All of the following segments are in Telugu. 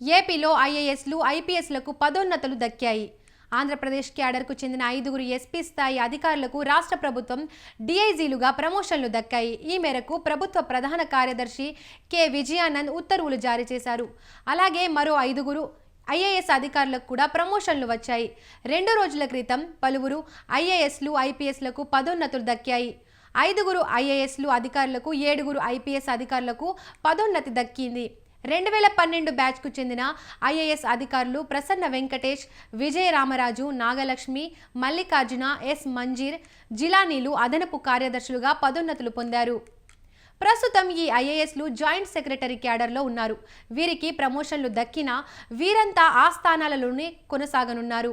ఏపీలో ఐఏఎస్లు ఐపీఎస్లకు పదోన్నతులు దక్కాయి. ఆంధ్రప్రదేశ్ క్యాడర్కు చెందిన ఐదుగురు ఎస్పీ స్థాయి అధికారులకు రాష్ట్ర ప్రభుత్వం డీఐజీలుగా ప్రమోషన్లు దక్కాయి. ఈ మేరకు ప్రభుత్వ ప్రధాన కార్యదర్శి కె. విజయానంద్ ఉత్తర్వులు జారీ చేశారు. అలాగే మరో ఐదుగురు ఐఏఎస్ అధికారులకు కూడా ప్రమోషన్లు వచ్చాయి. రెండు రోజుల క్రితం పలువురు ఐఏఎస్లు ఐపీఎస్లకు పదోన్నతులు దక్కాయి. ఐదుగురు ఐఏఎస్లు అధికారులకు ఏడుగురు ఐపీఎస్ అధికారులకు పదోన్నతి దక్కింది. రెండు వేల పన్నెండు బ్యాచ్కు చెందిన ఐఏఎస్ అధికారులు ప్రసన్న వెంకటేష్ విజయ రామరాజు నాగలక్ష్మి మల్లికార్జున ఎస్ మంజీర్ జిలానీలు అదనపు కార్యదర్శులుగా పదోన్నతులు పొందారు. ప్రస్తుతం ఈ ఐఏఎస్లు జాయింట్ సెక్రటరీ క్యాడర్లో ఉన్నారు. వీరికి ప్రమోషన్లు దక్కినా వీరంతా ఆ స్థానాలలోనే కొనసాగనున్నారు.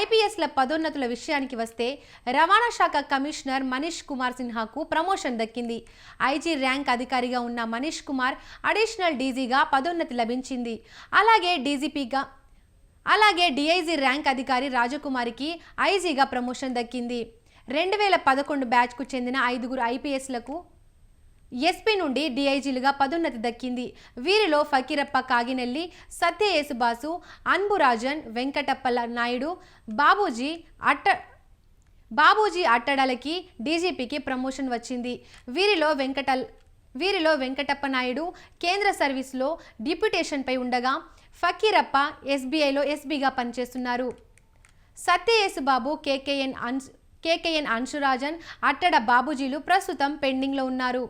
ఐపీఎస్ల పదోన్నతుల విషయానికి వస్తే రవాణా శాఖ కమిషనర్ మనీష్ కుమార్ సిన్హాకు ప్రమోషన్ దక్కింది. ఐజీ ర్యాంక్ అధికారిగా ఉన్న మనీష్ కుమార్ అడిషనల్ డీజీగా పదోన్నతి లభించింది. అలాగే డీజీపీగా అలాగే డిఐజీ ర్యాంక్ అధికారి రాజకుమారికి ఐజీగా ప్రమోషన్ దక్కింది. రెండు వేల పదకొండు బ్యాచ్కు చెందిన ఐదుగురు ఐపీఎస్లకు ఎస్పీ నుండి డీఐజీలుగా పదోన్నతి దక్కింది. వీరిలో ఫకీరప్ప కాగినెల్లి సత్య యేసుబాసు అన్బురాజన్ వెంకటప్పల నాయుడు బాబూజీ అట్ట బాబూజీ అట్టడలకి డీజీపీకి ప్రమోషన్ వచ్చింది. వీరిలో వెంకట వీరిలో వెంకటప్ప నాయుడు కేంద్ర సర్వీస్లో డిప్యుటేషన్పై ఉండగా ఫకీరప్ప ఎస్బీఐలో ఎస్బీగా పనిచేస్తున్నారు. సత్యయేసుబాబు కేకేఎన్ అన్స్ కేకేఎన్ అంశురాజన్ అట్టడ బాబూజీలు ప్రస్తుతం పెండింగ్లో ఉన్నారు.